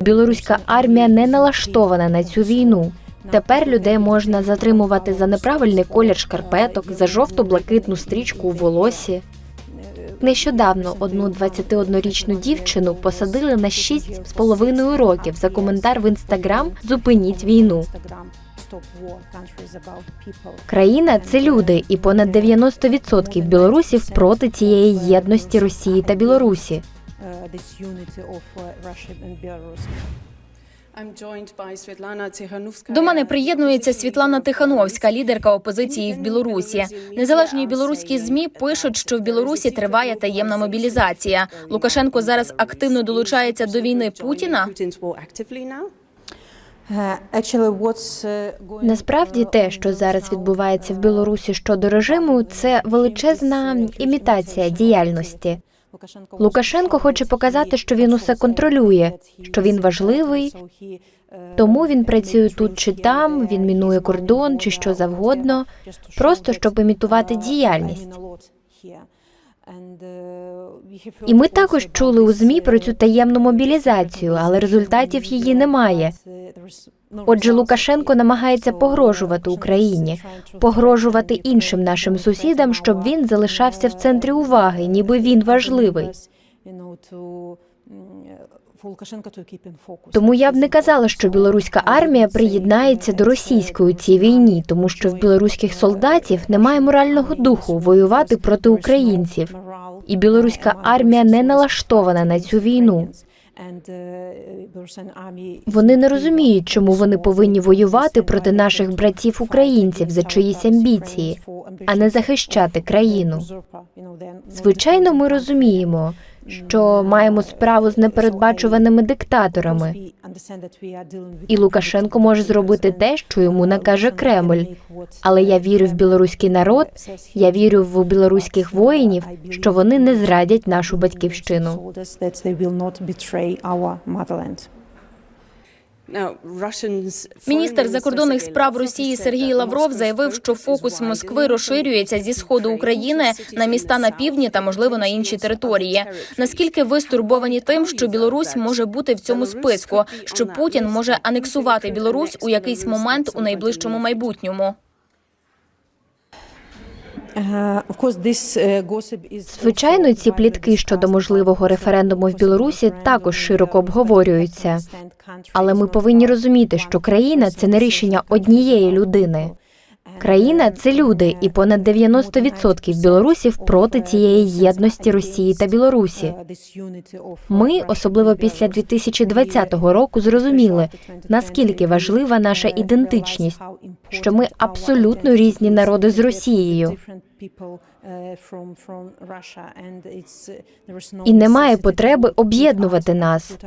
Білоруська армія не налаштована на цю війну. Тепер людей можна затримувати за неправильний колір шкарпеток, за жовто-блакитну стрічку у волосі. Нещодавно одну 21-річну дівчину посадили на 6,5 років за коментар в інстаграм Зупиніть війну. Країна це люди, і понад 90% білорусів проти цієї єдності Росії та Білорусі. До мене приєднується Світлана Тихановська, лідерка опозиції в Білорусі. Незалежні білоруські змі пишуть, що в Білорусі триває таємна мобілізація. Лукашенко зараз активно долучається до війни Путіна. Насправді те, що зараз відбувається в Білорусі щодо режиму, це величезна імітація діяльності. Лукашенко хоче показати, що він усе контролює, що він важливий. Тому він працює тут чи там, він мінує кордон чи що завгодно, просто щоб імітувати діяльність. І ми також чули у змі про цю таємну мобілізацію, але результатів її немає. Отже, Лукашенко намагається погрожувати Україні, погрожувати іншим нашим сусідам, щоб він залишався в центрі уваги, ніби він важливий. Тому я б не казала, що білоруська армія приєднається до російської у цій війні, тому що в білоруських солдатів немає морального духу воювати проти українців, і білоруська армія не налаштована на цю війну. Вони не розуміють, чому вони повинні воювати проти наших братів українців за чиїсь амбіції, а не захищати країну. Звичайно, ми розуміємо, що маємо справу з непередбачуваними диктаторами, і Лукашенко може зробити те, що йому накаже Кремль. Але я вірю в білоруський народ, я вірю в білоруських воїнів, що вони не зрадять нашу батьківщину. Міністр закордонних справ Росії Сергій Лавров заявив, що фокус Москви розширюється зі сходу України на міста на півдні та, можливо, на інші території. Наскільки ви стурбовані тим, що Білорусь може бути в цьому списку, що Путін може анексувати Білорусь у якийсь момент у найближчому майбутньому? Звичайно, ці плітки щодо можливого референдуму в Білорусі також широко обговорюються. Але ми повинні розуміти, що країна це не рішення однієї людини. Країна це люди, і понад 90% білорусів проти цієї єдності Росії та Білорусі. Ми, особливо після 2020 року, зрозуміли, наскільки важлива наша ідентичність, що ми абсолютно різні народи з Росією. І немає потреби об'єднувати нас.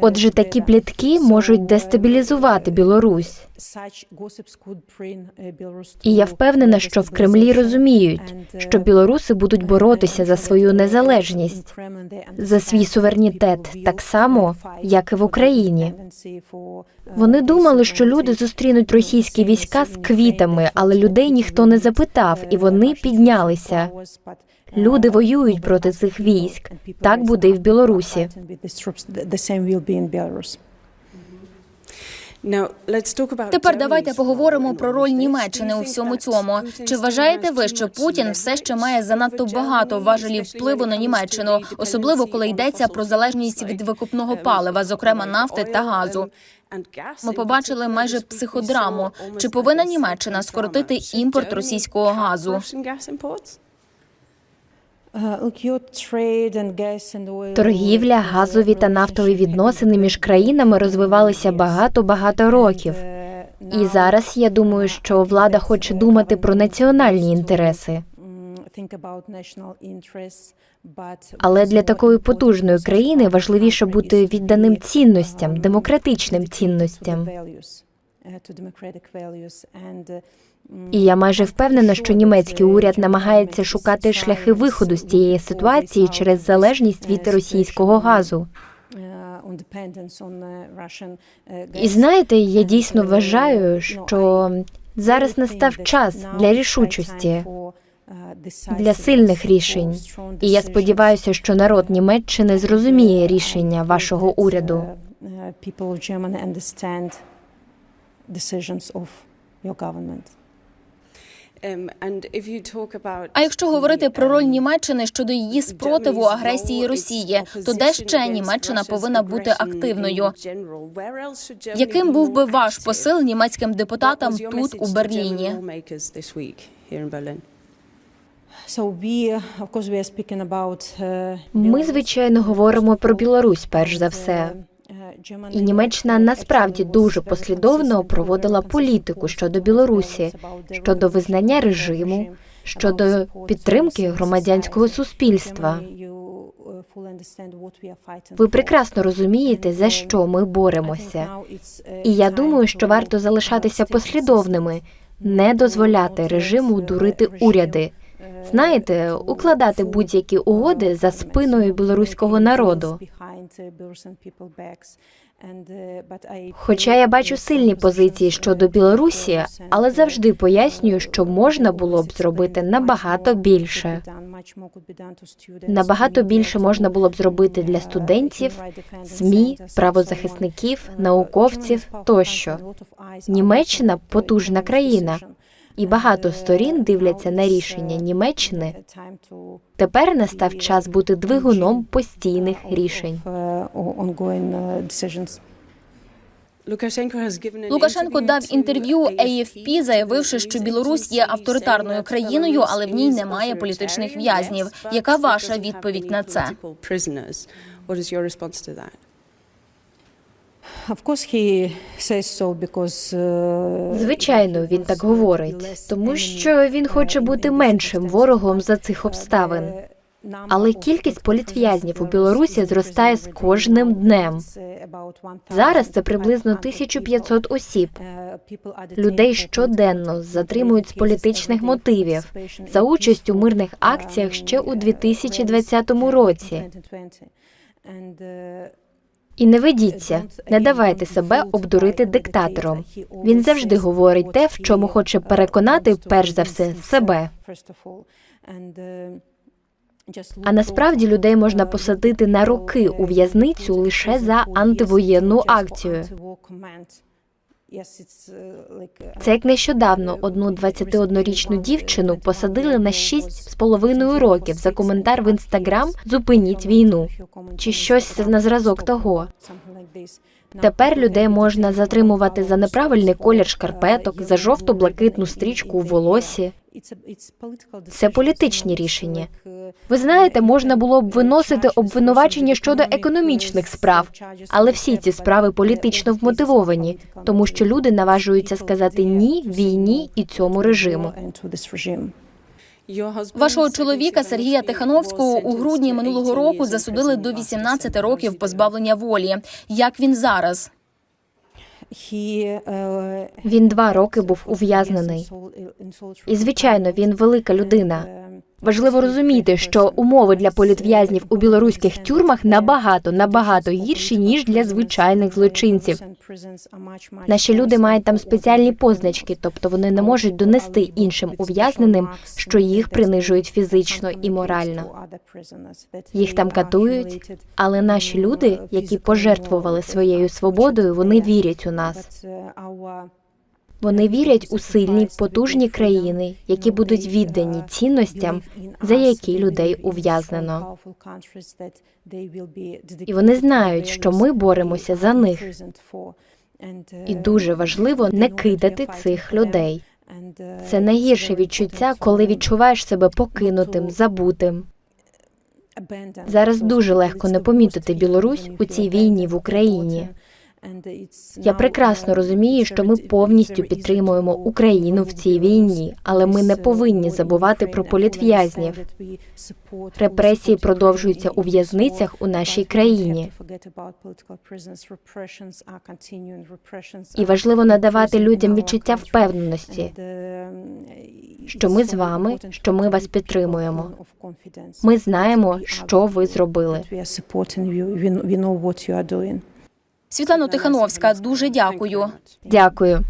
Отже, такі плітки можуть дестабілізувати Білорусь. І я впевнена, що в Кремлі розуміють, що білоруси будуть боротися за свою незалежність, за свій суверенітет, так само, як і в Україні. Вони думали, що люди зустрінуть російські війська з квітами, але людей ніхто не запитав, і вони піднялися. Люди воюють проти цих військ. Так буде і в Білорусі. Тепер давайте поговоримо про роль Німеччини у всьому цьому. Чи вважаєте ви, що Путін все ще має занадто багато важелів впливу на Німеччину, особливо коли йдеться про залежність від викупного палива, зокрема нафти та газу? Ми побачили майже психодраму. Чи повинна Німеччина скоротити імпорт російського газу? Торгівля, газові та нафтові відносини між країнами розвивалися багато-багато років. І зараз я думаю, що влада хоче думати про національні інтереси. Але для такої потужної країни важливіше бути відданим цінностям, демократичним цінностям. І я майже впевнена, що німецький уряд намагається шукати шляхи виходу з цієї ситуації через залежність від російського газу. І знаєте, я дійсно вважаю, що зараз настав час для рішучості, для сильних рішень. І я сподіваюся, що народ Німеччини зрозуміє рішення вашого уряду. your government. А якщо говорити про роль um, Німеччини щодо її спротиву агресії Росії, то де ще Німеччина повинна бути активною? Яким був би ваш посил німецьким депутатам тут у Берліні? Uh, uh, Ми, звичайно, говоримо про Білорусь перш за все. І Німеччина насправді дуже послідовно проводила політику щодо Білорусі, щодо визнання режиму, щодо підтримки громадянського суспільства. Ви прекрасно розумієте, за що ми боремося. І я думаю, що варто залишатися послідовними, не дозволяти режиму дурити уряди. Знаєте, укладати будь-які угоди за спиною білоруського народу. Хоча я бачу сильні позиції щодо Білорусі, але завжди пояснюю, що можна було б зробити набагато більше. Набагато більше можна було б зробити для студентів, СМІ, правозахисників, науковців тощо. Німеччина потужна країна, і багато сторін дивляться на рішення Німеччини. Тепер настав час бути двигуном постійних рішень. Лукашенко дав інтерв'ю AFP, заявивши, що Білорусь є авторитарною країною, але в ній немає політичних в'язнів. Яка ваша відповідь на це? Звичайно, він так говорить, тому що він хоче бути меншим ворогом за цих обставин. Але кількість політв'язнів у Білорусі зростає з кожним днем. Зараз це приблизно 1500 осіб. Людей щоденно затримують з політичних мотивів за участь у мирних акціях ще у 2020 році. І не ведіться, не давайте себе обдурити диктатором. Він завжди говорить те, в чому хоче переконати перш за все себе. А насправді людей можна посадити на роки у в'язницю лише за антивоєнну акцію. Це як нещодавно одну 21-річну дівчину посадили на 6,5 років за коментар в інстаграм Зупиніть війну чи щось на зразок того. Тепер людей можна затримувати за неправильний колір шкарпеток, за жовто-блакитну стрічку у волосі. Це політичні рішення. Ви знаєте, можна було б виносити обвинувачення щодо економічних справ, але всі ці справи політично вмотивовані, тому що люди наважуються сказати ні війні і цьому режиму. Вашого чоловіка Сергія Тихановського у грудні минулого року засудили до after 18 років позбавлення волі. Як він зараз? Він два роки був ув'язнений. І звичайно, він велика людина. Важливо розуміти, що умови для політв'язнів у білоруських тюрмах набагато набагато гірші ніж для звичайних злочинців. Наші люди мають там спеціальні позначки, тобто вони не можуть донести іншим ув'язненим, що їх принижують фізично і морально. Їх там катують, але наші люди, які пожертвували своєю свободою, вони вірять у нас. Вони вірять у сильні, потужні країни, які будуть віддані цінностям, за які людей ув'язнено. І вони знають, що ми боремося за них. І дуже важливо не кидати цих людей. Це найгірше відчуття, коли відчуваєш себе покинутим, забутим. Зараз дуже легко не помітити Білорусь у цій війні в Україні. Я прекрасно розумію, що ми повністю підтримуємо Україну в цій війні, але ми не повинні забувати про політв'язнів. Репресії продовжуються у в'язницях у нашій країні. І важливо надавати людям відчуття впевненості, що ми з вами, що ми вас підтримуємо. Ми знаємо, що ви зробили. Світлана Тихановська, дуже дякую. Дякую.